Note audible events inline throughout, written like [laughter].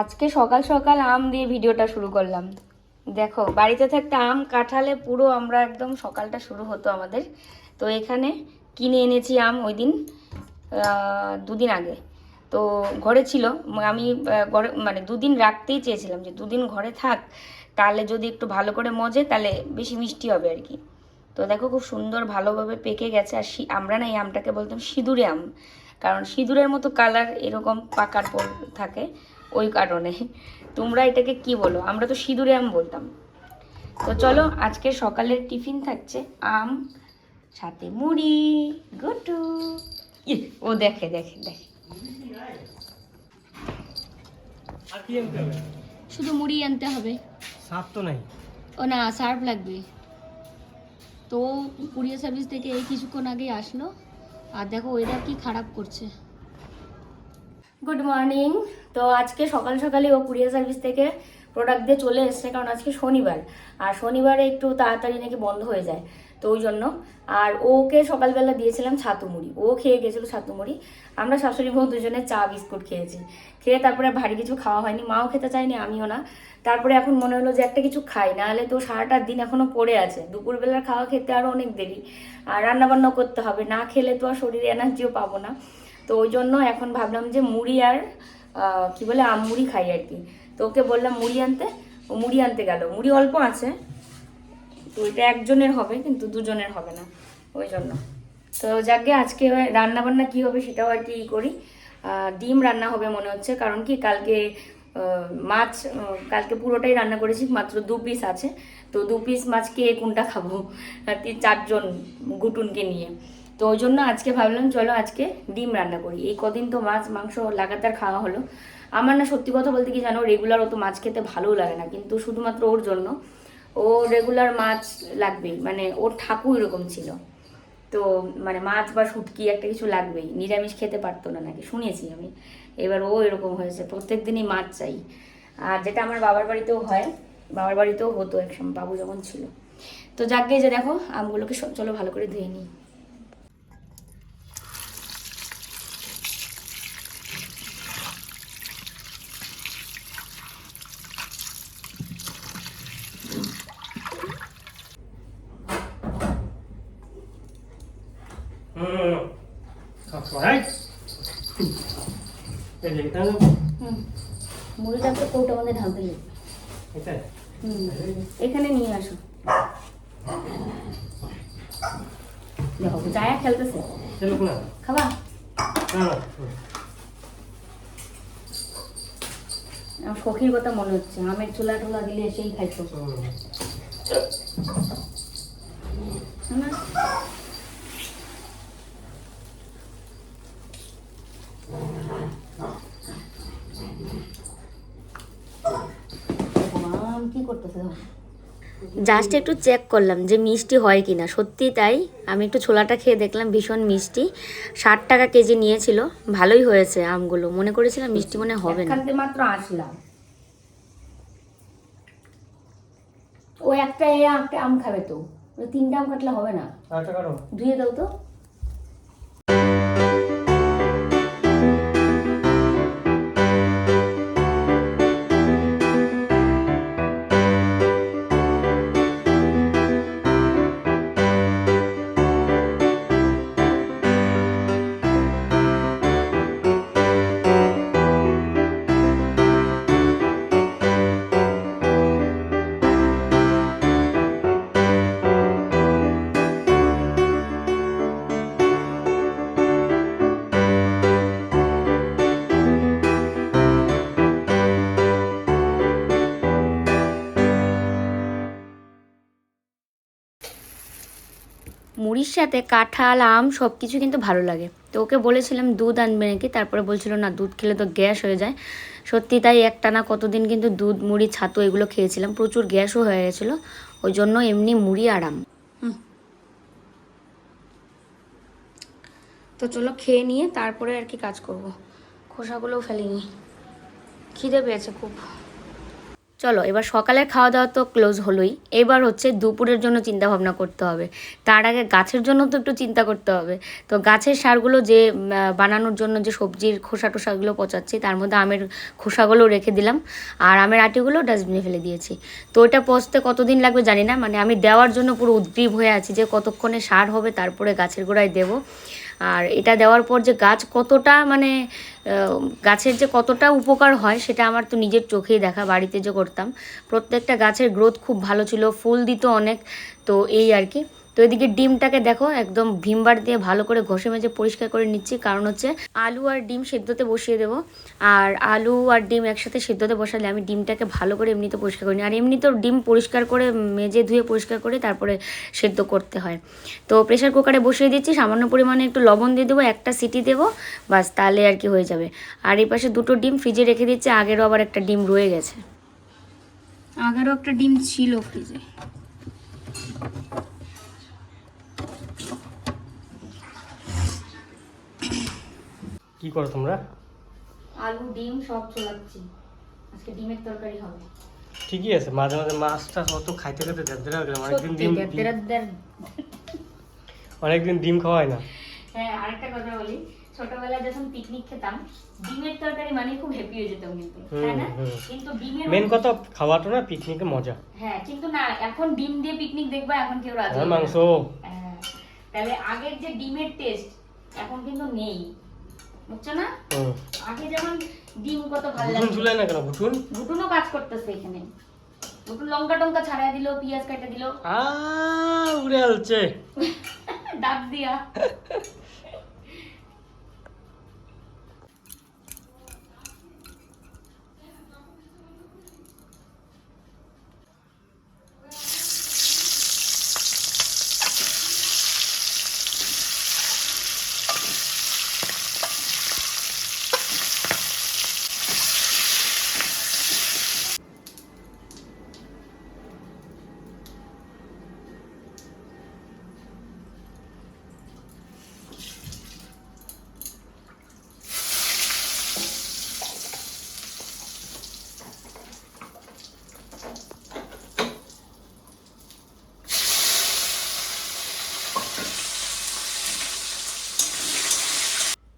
আজকে সকাল সকাল আম দিয়ে ভিডিওটা শুরু করলাম। দেখো, বাড়িতে থাকতে আম কাঁঠালে পুরো আমরা একদম সকালটা শুরু হতো আমাদের। তো এখানে কিনে এনেছি আম ওই দিন দুদিন আগে। তো ঘরে ছিল, আমি ঘরে মানে দুদিন রাখতেই চেয়েছিলাম যে দুদিন ঘরে থাক, তাহলে যদি একটু ভালো করে মজে, তাহলে বেশি মিষ্টি হবে আর কি। তো দেখো খুব সুন্দর ভালোভাবে পেকে গেছে, আর আমরা না এই আমটাকে বলতাম সিঁদুরে আম। কারণ সিঁদুরের মতো কালার এরকম পাকার পর থাকে। ওই কারণে। তোমরা এটাকে কি বলো? আমরা তো সিঁদুরে আম বলতাম। তো চলো আজকে সকালের টিফিন থাকছে আম সাথে মুড়ি গুটু ইয়ে, ও দেখে দেখে দেখে। আর কি আনতে হবে? শুধু মুড়ি আনতে হবে। সাপ তো নাই। ও না সার্ফ লাগবে। তো কুরিয়ার সার্ভিস থেকে এই কিছুক্ষণ আগে আসলো। আর দেখো ওয়েদার কি খারাপ করছে। গুড মর্নিং তো আজকে সকাল সকালে ও কুরিয়ার সার্ভিস থেকে প্রোডাক্ট দিয়ে চলে এসছে, কারণ আজকে শনিবার। আর শনিবারে একটু তাড়াতাড়ি নাকি বন্ধ হয়ে যায়, তো ওই জন্য। আর ওকে সকালবেলা দিয়েছিলাম ছাতু মুড়ি। ও খেয়ে গেছিল ছাতু মুড়ি। আমরা শাশুড়ি বউ দুজনে চা, বিস্কুট খেয়েছি। খেয়ে তারপরে ভারী কিছু খাওয়া হয়নি, মাও খেতে চায়নি, আমিও না। তারপরে এখন মনে হলো যে একটা কিছু খাই, নাহলে তো সারাটা দিন এখনও পড়ে আছে। দুপুরবেলার খাওয়া খেতে আরও অনেক দেরি। আর রান্নাবান্না করতে হবে, না খেলে তো আর শরীরে এনার্জিও পাবো না। তো ওই জন্য এখন ভাবলাম যে মুড়ি আর কি বলে, আম মুড়ি খাই আর কি। তো ওকে বললাম, মুড়ি আনতে? ও মুড়ি আনতে গেল। মুড়ি অল্প আছে, তো এটা একজনের হবে, কিন্তু দুজনের হবে না, ওই জন্য। তো যাকে আজকে রান্না বান্না কি হবে সেটাও আর কি করি। ডিম রান্না হবে মনে হচ্ছে, কারণ কি কালকে মাছ কালকে পুরোটাই রান্না করেছি, মাত্র দু পিস আছে। তো দু পিস মাছ কে কোনটা খাব? [laughs] চারজন গুটুনকে নিয়ে। তো ওই জন্য আজকে ভাবলাম, চলো আজকে ডিম রান্না করি। এই কদিন তো মাছ, মাংস লাগাতার খাওয়া হলো। আমার না সত্যি কথা বলতে কি জানো রেগুলার অত মাছ খেতে ভালোও লাগে না। কিন্তু শুধুমাত্র ওর জন্য। ও রেগুলার মাছ লাগবেই। মানে ওর ঠাকুর এরকম ছিল। তো মানে মাছ বা শুটকি একটা কিছু লাগবেই। নিরামিষ খেতে পারতো না নাকি? শুনেছি আমি। এবার ও এরকম হয়েছে। প্রত্যেক দিনই মাছ চাই। আর যেটা আমার বাবার বাড়িতেও হয়, বাবার বাড়িতেও হতো একসময়। বাবু যখন ছিল। তো যাকে যে দেখো, আমগুলোকে চলো ভালো করে ধুয়ে নিই। হুম। মুড়িটাকে কৌটা মধ্যে ঢালতে এখানে নিয়ে আসো। দেখো জায়া খেলতেছে। খাবা? আমার শখের কথা মনে হচ্ছে। আমের চুলা টোলা দিলে সেই খাইতো। না আম কি করতেছে জাস্ট একটু চেক করলাম যে মিষ্টি হয় কিনা। সত্যি তাই আমি একটু ছোলাটা খেয়ে দেখলাম ভীষণ মিষ্টি। ষাট টাকা কেজি নিয়েছিল ভালোই হয়েছে আমগুলো। মনে করেছিলাম মিষ্টি মনে হবে না। মাত্র আসলাম। ও একটা আম খাবে তো। তিনটা আম কাটলে হবে না। ধুয়ে দাও তো। সাথে কাঁঠাল, আম সব কিছু কিন্তু ভালো লাগে। তো ওকে বলেছিলাম, দুধ আনবে নাকি? তারপরে বলছিল, না, দুধ খেলে তো গ্যাস হয়ে যায়। সত্যি তাই একটা না কতদিন কিন্তু দুধ, মুড়ি, ছাতু এগুলো খেয়েছিলাম। প্রচুর গ্যাসও হয়ে গেছিল। ওই জন্য এমনি মুড়ি আর আরাম তো চলো খেয়ে নিয়ে তারপরে আর কি কাজ করব। খোসাগুলোও ফেলিনি। খিদে পেয়েছে খুব। চলো, এবার সকালের খাওয়া দাওয়া তো ক্লোজ হলোই। এবার হচ্ছে দুপুরের জন্য চিন্তা ভাবনা করতে হবে। তার আগে গাছের জন্য তো একটু চিন্তা করতে হবে। তো গাছের সারগুলো যে বানানোর জন্য যে সবজির খোসা টোসাগুলো পচাচ্ছি, তার মধ্যে আমের খোসাগুলো রেখে দিলাম। আর আমের আটিগুলো ডাস্টবিনে ফেলে দিয়েছি। তো ওটা পচতে কতদিন লাগবে জানি না মানে আমি দেওয়ার জন্য পুরো উদ্গ্রীব হয়ে আছি যে কতক্ষণে সার হবে, তারপরে গাছের গোড়ায় দেবো। আর এটা দেওয়ার পর যে গাছ কতটা মানে গাছের যে কতটা উপকার হয় সেটা আমার তো নিজের চোখেই দেখা, বাড়িতে যে করতাম। প্রত্যেকটা গাছের গ্রোথ খুব ভালো ছিল, ফুল দিত অনেক, তো এই আর কি। তো এদিকে ডিমটাকে দেখো, একদম ভিমবার দিয়ে ভালো করে ঘষে মেজে পরিষ্কার করে নিচ্ছি। কারণ হচ্ছে আলু আর ডিম সেদ্ধতে বসিয়ে দেবো। আর আলু আর ডিম একসাথে সেদ্ধতে বসালে আমি ডিমটাকে ভালো করে এমনিতে পরিষ্কার করি আর এমনি তো ডিম পরিষ্কার করে মেজে ধুয়ে পরিষ্কার করে তারপরে সেদ্ধ করতে হয়। তো প্রেশার কুকারে বসিয়ে দিচ্ছি, সামান্য পরিমাণে একটু লবণ দিয়ে দেবো, একটা সিটি দেবো, বাস তাহলে আর কি হয়ে যাবে। আর এই পাশে দুটো ডিম ফ্রিজে রেখে দিচ্ছি, আগেরও আবার একটা ডিম রয়ে গেছে। আগেরও একটা ডিম ছিল ফ্রিজে কি করো তোমরা? আলু ডিম সব চলাচ্ছি। আজকে ডিমের তরকারি হবে। ঠিকই আছে মাঝে মাঝে মাছটা অত খাইতে খাইতে দেড় দেড় গেলাম অনেকদিন ডিম অনেকদিন ডিম খাওয়াই না। হ্যাঁ আরেকটা কথা বলি ছোটবেলায় যখন পিকনিক খেতাম ডিমের তরকারি মানে খুব হ্যাপি হয়ে যেতাম কিন্তু তাই না? কিন্তু ডিমের মেন কথা খাওয়াটা না পিকনিকে মজা। হ্যাঁ কিন্তু না এখন ডিম দিয়ে পিকনিক দেখবা এখন কেউ রাজি না। মাংস। হ্যাঁ, তাহলে আগের যে ডিমের টেস্ট এখন কিন্তু নেই। বুঝছ না? আগে যেমন ডিম কত ভালো লাগে ঝুলাই না কেন? ভুটুন ভুটুনও কাজ করতেছে এখানে। ভুটুন লঙ্কা টঙ্কা ছাড়াই দিল পেঁয়াজ কাটা দিল। আ উড়ে আলছে। [laughs] ডাক দিয়া। [laughs]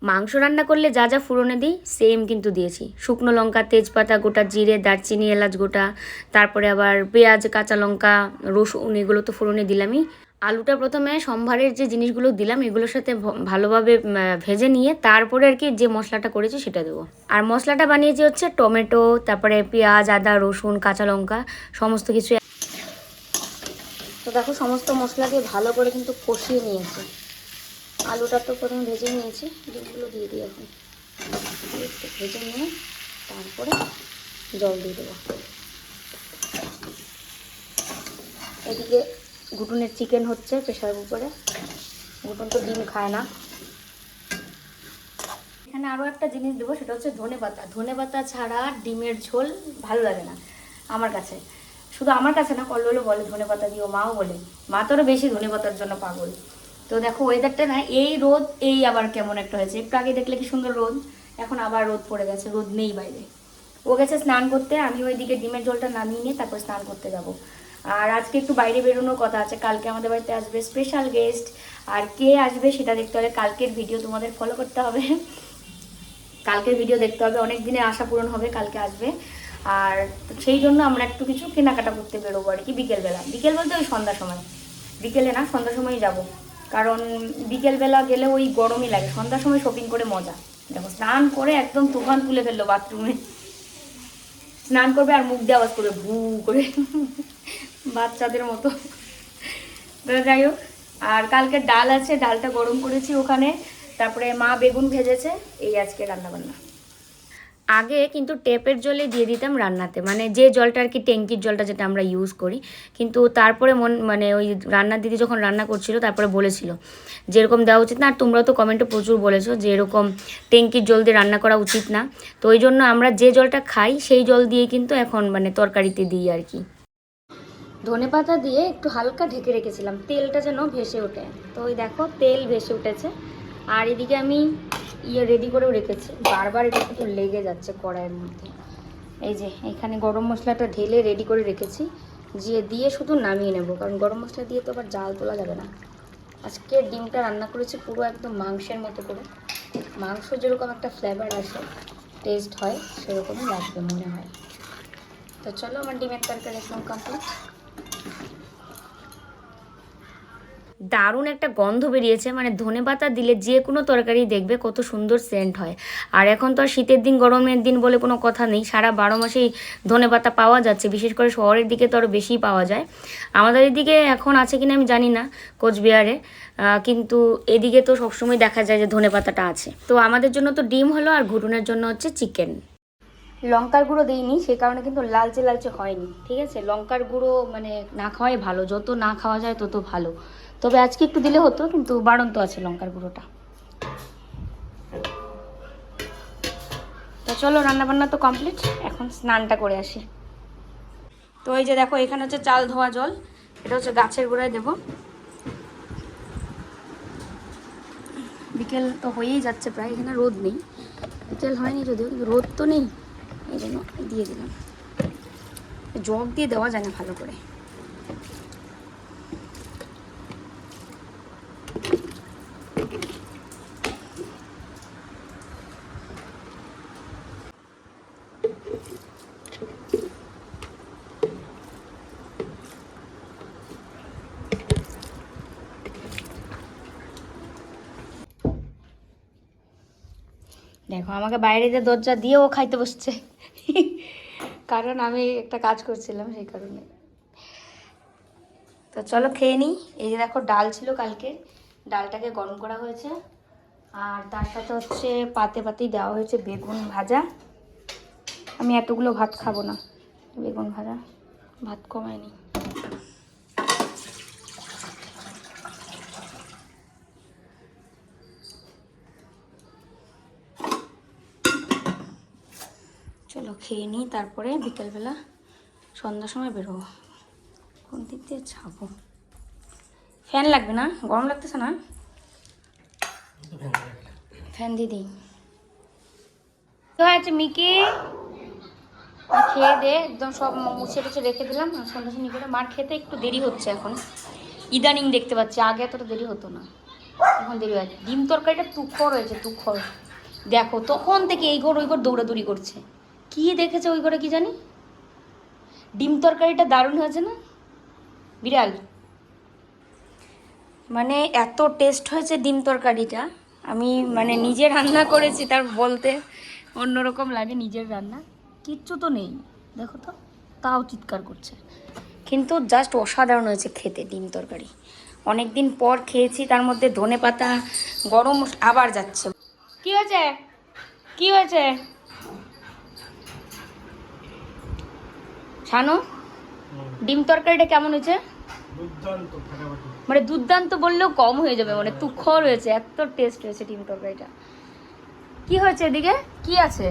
মাংস রান্না করলে যা যা ফুরনে দিই সেম কিন্তু দিয়েছি। শুকনো লঙ্কা, তেজপাতা গোটা, জিরে, দারচিনি, এলাচ গোটা, তারপরে আবার পেঁয়াজ, কাঁচা লঙ্কা, রসুন, এগুলো তো ফোড়নে দিলামই। আলুটা প্রথমে সম্ভারের যে জিনিসগুলো দিলাম, এগুলোর সাথে ভালোভাবে ভেজে নিয়ে তারপরে আর কি যে মশলাটা করেছি সেটা দেবো। আর মশলাটা বানিয়েছি হচ্ছে টমেটো, তারপরে পেঁয়াজ, আদা, রসুন, কাঁচা লঙ্কা, সমস্ত কিছু তো দেখো, সমস্ত মশলাকে ভালো করে কিন্তু কষিয়ে নিয়েছি। আলুটা তো প্রথমে ভেজে নিয়েছি ডিমগুলো দিয়ে দিই এখন। একটু ভেজে নিয়ে তারপরে জল দিয়ে দেবো। এদিকে ঘুটুনের চিকেন হচ্ছে প্রেশার কুকারে ঘুটুন তো ডিম খায় না। এখানে আরও একটা জিনিস দেবো, সেটা হচ্ছে ধনে পাতা। ধনে পাতা ছাড়া ডিমের ঝোল ভালো লাগে না, আমার কাছে। শুধু আমার কাছে না কল্লোলো বলে ধনে পাতা দিও, মাও বলে। মা তোরও বেশি ধনে পাতার জন্য পাগল। তো দেখো ওয়েদারটা না, এই রোদ, এই আবার কেমন একটা হয়েছে। একটু আগে দেখলে কি সুন্দর রোদ, এখন আবার রোদ পড়ে গেছে, রোদ নেই বাইরে। ও গেছে স্নান করতে, আমি ওইদিকে ডিমের জলটা নামিয়ে নিয়ে তারপর স্নান করতে যাব। আর আজকে একটু বাইরে বেরোনোর কথা আছে, কালকে আমাদের বাড়িতে আসবে স্পেশাল গেস্ট আর কে আসবে সেটা দেখতে হলে কালকের ভিডিও তোমাদের ফলো করতে হবে। কালকের ভিডিও দেখতে হবে, অনেক দিনে আশা পূরণ হবে, কালকে আসবে। আর সেই জন্য আমরা একটু কিছু কেনাকাটা করতে বেরোবো আর কি, বিকেলবেলা। বিকেল বলতে ওই সন্ধ্যার সময়। বিকেলে না, সন্ধ্যার সময়ই যাব। কারণ বিকেলবেলা গেলে ওই গরমই লাগে, সন্ধ্যার সময় শপিং করে মজা। দেখো, স্নান করে একদম তুফান তুলে ফেলল বাথরুমে স্নান করবে আর মুখ দিয়ে আওয়াজ করবে, ভু করে। বাচ্চাদের মতো। যাই হোক, আর কালকে ডাল আছে, ডালটা গরম করেছি ওখানে। তারপরে মা বেগুন ভেজেছে, এই আজকে রান্না বান্না আগে কিন্তু টেপের জলে দিয়ে দিতাম রান্নাতে। মানে যে জলটা আর কি ট্যাঙ্কির জলটা যেটা আমরা ইউজ করি। কিন্তু তারপরে মন মানে ওই রান্নার দিদি যখন রান্না করছিল, তারপরে বলেছিল, যেরকম দেওয়া উচিত না। আর তোমরা তো কমেন্টে প্রচুর বলেছ যে এরকম ট্যাঙ্কির জল দিয়ে রান্না করা উচিত না। তো ওই জন্য আমরা যে জলটা খাই, সেই জল দিয়ে কিন্তু এখন মানে তরকারিতে দিই আর কি। ধনে পাতা দিয়ে একটু হালকা ঢেকে রেখেছিলাম। তেলটা যেন ভেসে ওঠে। তো ওই দেখো, তেল ভেসে উঠেছে। আর এদিকে আমি ইয়ে রেডি করেও রেখেছি। বারবার এটা একটু লেগে যাচ্ছে কড়াইয়ের মধ্যে। এই যে, এখানে গরম মশলাটা ঢেলে রেডি করে রেখেছি। যে দিয়ে শুধু নামিয়ে নেব, কারণ গরম মশলা দিয়ে তো আবার জাল তোলা যাবে না। আজকে ডিমটা রান্না করেছি পুরো একদম মাংসের মতো করে। মাংস যেরকম একটা ফ্লেভার আসে টেস্ট হয়, সেরকমই লাগবে মনে হয়। তো চলো, আমার ডিমের তরকারি একদম কমপ্লিট দারুণ একটা গন্ধ বেরিয়েছে মানে ধনে পাতা দিলে যে কোনো তরকারি দেখবে কত সুন্দর সেন্ট হয়। আর এখন তো আর শীতের দিন, গরমের দিন বলে কোনো কথা নেই। সারা বারো মাসেই ধনে পাতা পাওয়া যাচ্ছে, বিশেষ করে শহরের দিকে তো আরও বেশিই পাওয়া যায়। আমাদের এদিকে এখন আছে কিনা আমি জানি না, কোচবিহারে। কিন্তু এদিকে তো সবসময় দেখা যায় যে ধনে পাতাটা আছে। তো আমাদের জন্য তো ডিম হলো আর ঘুটুনের জন্য হচ্ছে চিকেন। লঙ্কার গুঁড়ো দিইনি, সে কারণে কিন্তু লালচে লালচে হয়নি, ঠিক আছে? লঙ্কার গুঁড়ো মানে না খাওয়াই ভালো, যত না খাওয়া যায় তত ভালো। তবে আজকে একটু দিলে হতো, কিন্তু বাড়ন্ত আছে লঙ্কার গুঁড়োটা। তো চলো রান্না বান্না তো কমপ্লিট এখন স্নানটা করে আসি। তো এই যে দেখো, এখানে হচ্ছে চাল ধোয়া জল, এটা হচ্ছে গাছের গোড়ায় দেবো। বিকেল তো হয়েই যাচ্ছে প্রায়, এখানে রোদ নেই। বিকেল হয়নি যদিও, কিন্তু রোদ তো নেই। এই জন্য দিয়ে দিলাম। জগ দিয়ে দেওয়া যায় না ভালো করে দেখো আমাকে বাইরে যে দরজা দিয়ে ও খাইতে বসছে। কারণ আমি একটা কাজ করছিলাম সেই কারণে। তো চলো খেয়ে নিই। এই যে দেখো ডাল ছিল কালকে। ডালটাকে গরম করা হয়েছে। আর তার সাথে হচ্ছে পাতে পাতেই দেওয়া হয়েছে বেগুন ভাজা। আমি এতগুলো ভাত খাব না। বেগুন ভাজা। ভাত কমায়নি চলো খেয়ে নিই তারপরে বিকেলবেলা সন্ধ্যার সময় বেরোবো। কোন দিক দিয়ে যাব? ফ্যান লাগবে না? গরম লাগতেছে না? ফ্যান দিয়ে দিই। হয়েছে মিকি খেয়ে দে, একদম সব মুছে টুছে রেখে দিলাম। সন্ধ্যা সন্ধ্যা করে মার খেতে একটু দেরি হচ্ছে এখন। ইদানিং দেখতে পাচ্ছি, আগে এতটা দেরি হতো না। এখন দেরি হয়। ডিম তরকারিটা তুখর হয়েছে, তুখর। দেখো, তখন থেকে এই ঘর ওই ঘর দৌড়াদৌড়ি করছে। কি দেখেছে ওই ঘরে কি জানি? ডিম তরকারিটা দারুণ হয়েছে না? বিড়াল। মানে এত টেস্ট হয়েছে ডিম তরকারিটা। আমি মানে নিজে রান্না করেছি তার বলতে অন্যরকম লাগে নিজের রান্না। কিচ্ছু তো নেই দেখো তো তাও চিৎকার করছে। কিন্তু জাস্ট অসাধারণ হয়েছে খেতে ডিম তরকারি। অনেক দিন পর খেয়েছি তার মধ্যে ধনে পাতা গরম আবার যাচ্ছে। কি হয়েছে? কি হয়েছে? শানু ডিম তরকারিটা কেমন হয়েছে? মানে দুর্দান্ত বললেও কম হয়ে যাবে মানে তুখর হয়েছে এত টেস্ট হয়েছে ডিম তরকারিটা। কি হয়েছে এদিকে? কি আছে?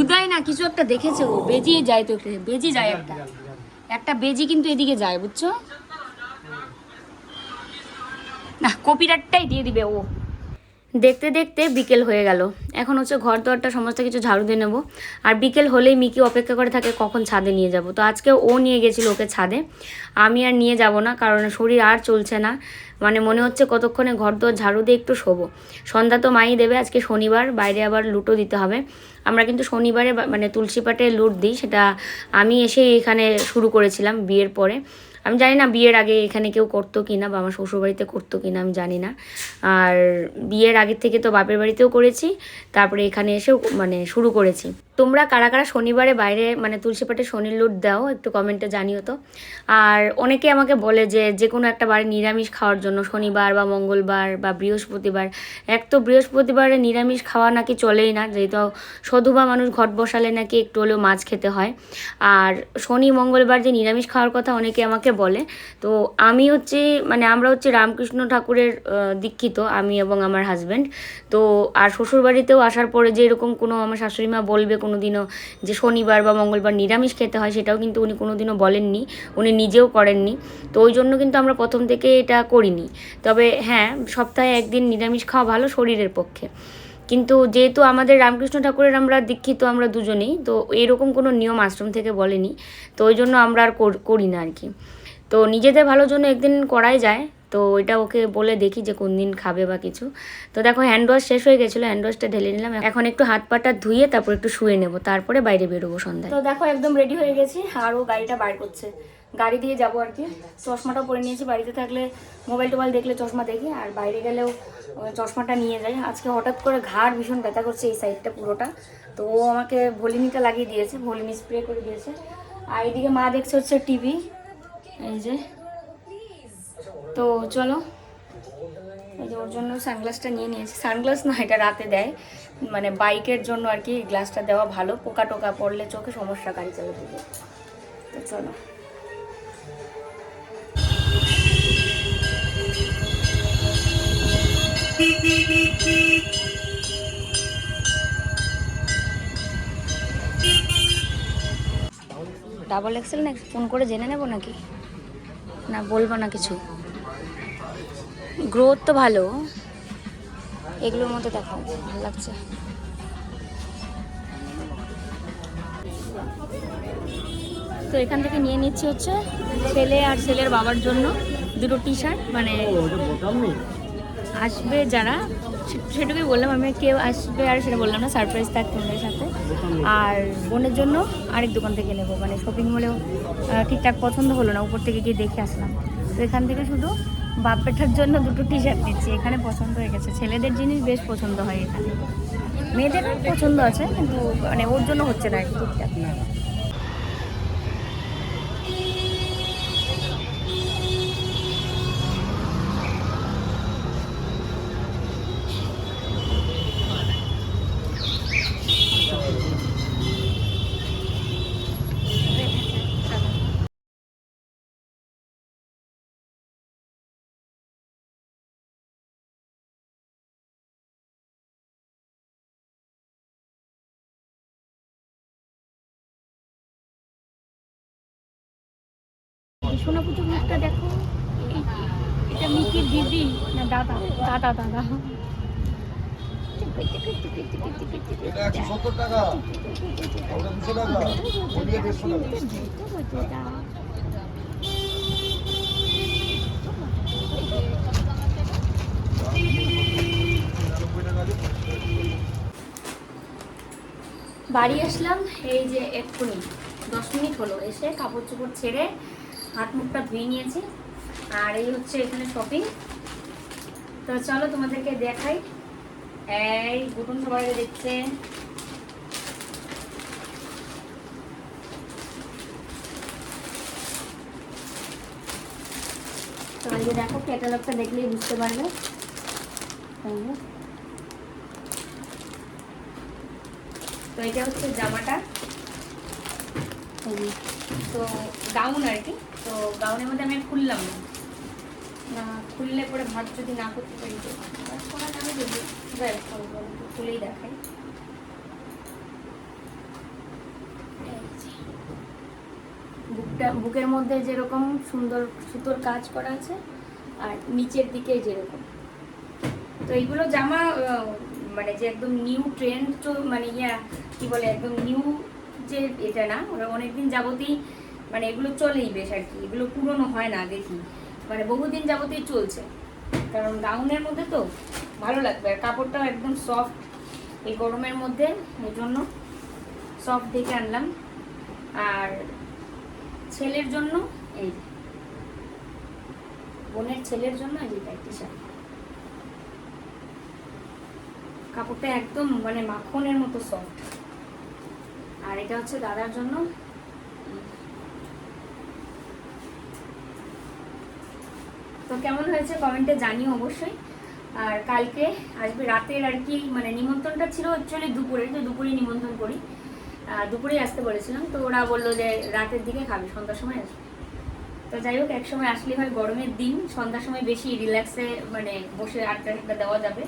উদয় না কিছু একটা দেখেছে ও বেজিয়ে যায় তো বেজি যায় একটা। একটা বেজি কিন্তু এদিকে যায় বুঝছ? না কপিরাটটাই দিয়ে দিবে ও। দেখতে দেখতে বিকেল হয়ে গেল। এখন হচ্ছে ঘর দরটা সমস্ত কিছু ঝাড়ু দিয়ে নেব। আর বিকেল হলেই মিকি অপেক্ষা করে থাকে কখন ছাদে নিয়ে যাব। তো আজকে ও নিয়ে গেছিল ওকে ছাদে। আমি আর নিয়ে যাব না, কারণ শরীর আর চলছে না। মানে মনে হচ্ছে কতক্ষণে ঘর দর ঝাড়ু দিয়ে একটু শোবো। সন্ধ্যা তো মাই দেবে, আজকে শনিবার, বাইরে আবার লুটো দিতে হবে। আমরা কিন্তু শনিবারে মানে তুলসী পাটে লুট দিই, সেটা আমি এসে এখানে শুরু করেছিলাম বিয়ের পরে। আমি জানি না বিয়ের আগে এখানে কেউ করতো কি না বা আমার শ্বশুরবাড়িতে করতো কি না আমি জানি না। আর বিয়ের আগের থেকে তো বাপের বাড়িতেও করেছি, তারপরে এখানে এসেও মানে শুরু করেছি। তোমরা কারা কারা শনিবারে বাইরে মানে তুলসী পাটে শনির লুট দাও, একটু কমেন্টে জানিও তো। আর অনেকে আমাকে বলে যে যে কোনো একটা বারে নিরামিষ খাওয়ার জন্য শনিবার বা মঙ্গলবার বা বৃহস্পতিবার। এক তো বৃহস্পতিবারে নিরামিষ খাওয়া নাকি চলেই না, যেহেতু সধুবা মানুষ ঘট বসালে নাকি একটু হলেও মাছ খেতে হয়। আর শনি, মঙ্গলবার যে নিরামিষ খাওয়ার কথা অনেকে আমাকে বলে। তো আমি হচ্ছে মানে আমরা হচ্ছে রামকৃষ্ণ ঠাকুরের দীক্ষিত, আমি এবং আমার হাজব্যান্ড তো আর শ্বশুরবাড়িতেও আসার পরে যে এরকম কোনো আমার শাশুড়ি মা বলবে কোনো দিনও যে শনিবার বা মঙ্গলবার নিরামিষ খেতে হয়, সেটাও কিন্তু উনি কোনো দিনও বলেননি। উনি নিজেও করেননি। তো ওই জন্য কিন্তু আমরা প্রথম থেকে এটা করিনি। তবে হ্যাঁ সপ্তাহে একদিন নিরামিষ খাওয়া ভালো শরীরের পক্ষে। কিন্তু যেহেতু আমাদের রামকৃষ্ণ ঠাকুরের আমরা দীক্ষিত, আমরা দুজনেই, তো এরকম কোনো নিয়ম আশ্রম থেকে বলেনি। তো ওই জন্য আমরা আর করি না আর কি। তো নিজেদের ভালোর জন্য একদিন করাই যায়, তো এটা ওকে বলে দেখি যে কোন দিন খাবে বা কিছু। তো দেখো হ্যান্ড ওয়াশ শেষ হয়ে গেছিল হ্যান্ড ওয়াশটা ঢেলে নিলাম, এখন একটু হাত পাটা ধুয়ে তারপর একটু শুয়ে নেব, তারপরে বাইরে বেরোবো সন্ধ্যায়। তো দেখো একদম রেডি হয়ে গেছি, আর ও গাড়িটা বার করছে। গাড়ি দিয়ে যাব আর কি চশমাটা পরে নিয়েছি, বাড়িতে থাকলে মোবাইল টোবাইল দেখলে চশমা দেখি, আর বাইরে গেলেও চশমাটা নিয়ে যাই। আজকে হঠাৎ করে ঘাড় ভীষণ ব্যথা করছে এই সাইডটা পুরোটা, তো ও আমাকে ভলিনিটা লাগিয়ে দিয়েছে, ভলিনি স্প্রে করে দিয়েছে। আর এইদিকে মা দেখছে হচ্ছে টিভি এই যে। তো চলো, এই যে ওর জন্য সানগ্লাসটা নিয়ে নিয়েছি। সানগ্লাস না, এটা রাতে দেয়। মানে বাইকের জন্য আর কি গ্লাসটা দেওয়া ভালো। পোকা টোকা পড়লে চোখে সমস্যা গাড়ি চালাতে গিয়ে তো চলো। ডাবল এক্সেল না ফোন করে জেনে নেব নাকি? না বলব না কিছু। গ্রোথ তো ভালো। এগুলোর মতো দেখো ভালো লাগছে। তো এখান থেকে নিয়ে নিচ্ছি হচ্ছে ছেলে আর ছেলের বাবার জন্য দুটো টি শার্ট মানে আসবে যারা সেটুকুই বললাম, আমি কেউ আসবে আর সেটা বললাম না সারপ্রাইজ থাকতে ওদের সাথে। আর বোনের জন্য আরেক দোকান থেকে নেব মানে শপিং মলেও ঠিকঠাক পছন্দ হলো না, উপর থেকে গিয়ে দেখে আসলাম। তো এখান থেকে শুধু বাপ বেটার জন্য দুটো টি শার্ট নিচ্ছি, এখানে পছন্দ হয়ে গেছে। ছেলেদের জিনিস বেশ পছন্দ হয় এখানে। মেয়েদের পছন্দ আছে, কিন্তু মানে ওর জন্য হচ্ছে না ঠিকঠাক। এই সোনা পুজো মুখটা দেখো। এটা মিকির দিদি না দাদা? দাদা দাদা। বাড়ি আসলাম এই যে এক্ষুনি দশ মিনিট হলো। এসে কাপড় চোপড় ছেড়ে হাত মুখটা ধুয়ে নিয়েছি। আর এই হচ্ছে এখানে শপিং তো চলো তোমাদেরকে দেখাই। এই গুটুন সবাই দেখছে। দেখো ক্যাটালগটা দেখলেই বুঝতে পারবে। তো এটা হচ্ছে জামাটা। তো গাউন আর কি। তো গাউনের মধ্যে আমি খুললাম না। না খুললে পরে ভাত যদি না করতে পারি তো যাবে যদি খুলেই দেখাই। বুকটা বুকের মধ্যে যেরকম সুন্দর সুতোর কাজ করা আছে আর নিচের দিকে যেরকম। তো এইগুলো জামা মানে যে একদম নিউ ট্রেন্ড তো মানে ইয়া কি বলে একদম নিউ যে এটা না ওরা অনেকদিন যাবতই মানে এগুলো চলেই বেশ আর কি, এগুলো পুরনো হয় না দেখি। মানে বহুদিন যাবতই চলছে। কারণ গাউনের মধ্যে তো ভালো লাগবে, আর কাপড়টাও একদম সফট এই গরমের মধ্যে, এই জন্য সফট দেখে আনলাম। আর ছেলের জন্য এই বোনের ছেলের জন্য এই টি শার্ট কাপড়টা একদম মানে মাখনের মতো সফট আর এটা হচ্ছে দাদার জন্য তো কেমন হয়েছে কমেন্টে জানিও অবশ্যই। আর কালকে আসবে রাতের আর কি মানে নিমন্ত্রণটা ছিল অ্যাকচুয়ালি দুপুরে, তো দুপুরে নিমন্ত্রণ করি। দুপুরেই আসতে বলেছিলাম, তো ওরা বলল যে রাতের দিকে খাবে, সন্ধ্যার সময় আসবে। তো যাই হোক একসময় আসলে হয় গরমের দিন, সন্ধ্যার সময় বেশি রিল্যাক্সে মানে বসে আড্ডা টাড্ডা দেওয়া যাবে।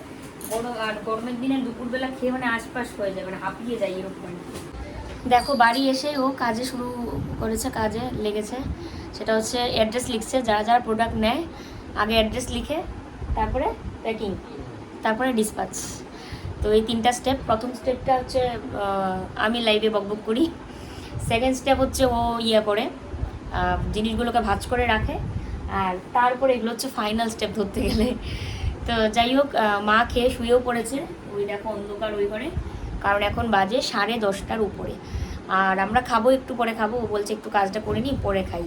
বড়, আর গরমের দিনে দুপুরবেলা খেয়ে মানে আশপাশ হয়ে যাবে মানে হাঁপিয়ে যায় এরকম। দেখো, বাড়ি এসে ও কাজে শুরু করেছে, কাজে লেগেছে। সেটা হচ্ছে অ্যাড্রেস লিখছে যারা যারা প্রোডাক্ট নেয়। আগে অ্যাড্রেস লিখে, তারপরে প্যাকিং তারপরে ডিসপাচ তো এই তিনটা স্টেপ প্রথম স্টেপটা হচ্ছে আমি লাইভে বকবক করি। সেকেন্ড স্টেপ হচ্ছে ও ইয়ে করে জিনিসগুলোকে ভাজ করে রাখে। আর তারপরে এগুলো হচ্ছে ফাইনাল স্টেপ ধরতে গেলে। তো যাই হোক মা খেয়ে শুয়েও পড়েছে। ওই দেখো অন্ধকার ওই ঘরে। কারণ এখন বাজে সাড়ে দশটার উপরে। আর আমরা খাব, একটু পরে খাব। ও বলছে, একটু কাজটা করে নিই, পরে খাই।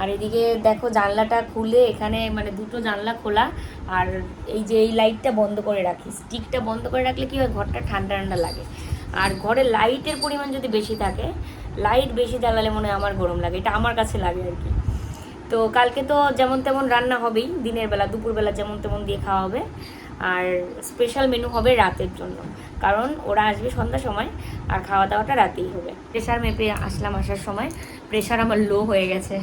আর এদিকে দেখো জানলাটা খুলে এখানে মানে দুটো জানলা খোলা, আর এই যে এই লাইটটা বন্ধ করে রাখি। স্টিকটা বন্ধ করে রাখলে কি হয়? ঘরটা ঠান্ডা ঠান্ডা লাগে। আর ঘরে লাইটের পরিমাণ যদি বেশি থাকে লাইট বেশি জ্বালালে মনে হয় আমার গরম লাগে। এটা আমার কাছে লাগে আর কি। তো কালকে তো যেমন তেমন রান্না হবেই, দিনের বেলা, দুপুরবেলা যেমন তেমন দিয়ে খাওয়া হবে। আর স্পেশাল মেনু হবে রাতের জন্য। কারণ ওরা আসবে সন্ধ্যার সময়, আর খাওয়া দাওয়াটা রাতেই হবে। প্রেশার মেপে আসলাম আসার সময়। প্রেশার আমার লো হয়ে গেছে।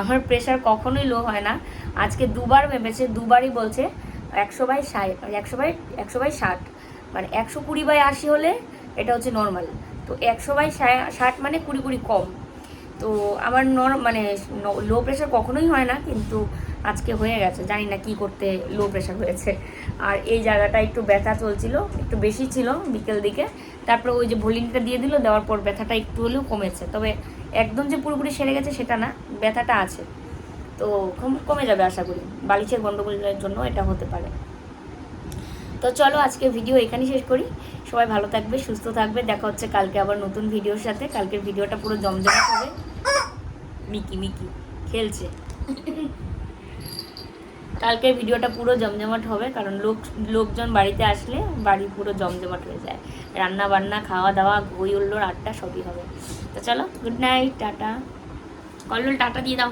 আমার প্রেশার কখনোই লো হয় না। আজকে দুবার মেপেছে দুবারই বলছে, একশো বাই ষাট, একশো বাই একশো বাই ষাট। মানে একশো কুড়ি বাই আশি হলে এটা হচ্ছে নর্মাল তো একশো বাই ষাট মানে কুড়ি কুড়ি কম। তো আমার নর মানে লো প্রেশার কখনোই হয় না, কিন্তু আজকে হয়ে গেছে। জানি না কি করতে লো প্রেশার হয়েছে। আর এই জায়গাটা একটু ব্যথা চলছিল, একটু বেশি ছিল বিকেল দিকে। তারপরে ওই যে ভলিনটা দিয়ে দিল, দেওয়ার পর ব্যথাটা একটু হলেও কমেছে। তবে একদম যে পুরোপুরি সেরে গেছে সেটা না, ব্যথাটা আছে। তো কম- যাবে আশা করি, বালিশের গণ্ডগোলের জন্য এটা হতে পারে। তো চলো আজকে ভিডিও এখানেই শেষ করি। সবাই ভালো থাকবে, সুস্থ থাকবে, দেখা হচ্ছে কালকে আবার নতুন ভিডিওর সাথে। কালকের ভিডিওটা পুরো জমজমাট হবে। মিকি মিকি, খেলছে। কালকের ভিডিওটা পুরো জমজমাট হবে, কারণ লোক, লোকজন বাড়িতে আসলে বাড়ি পুরো জমজমাট হয়ে যায়। রান্না বান্না, খাওয়া দাওয়া হই উল্লোর আড্ডা সবই হবে। তো চলো good night tata. Kallol, tata দিয়ে দাও।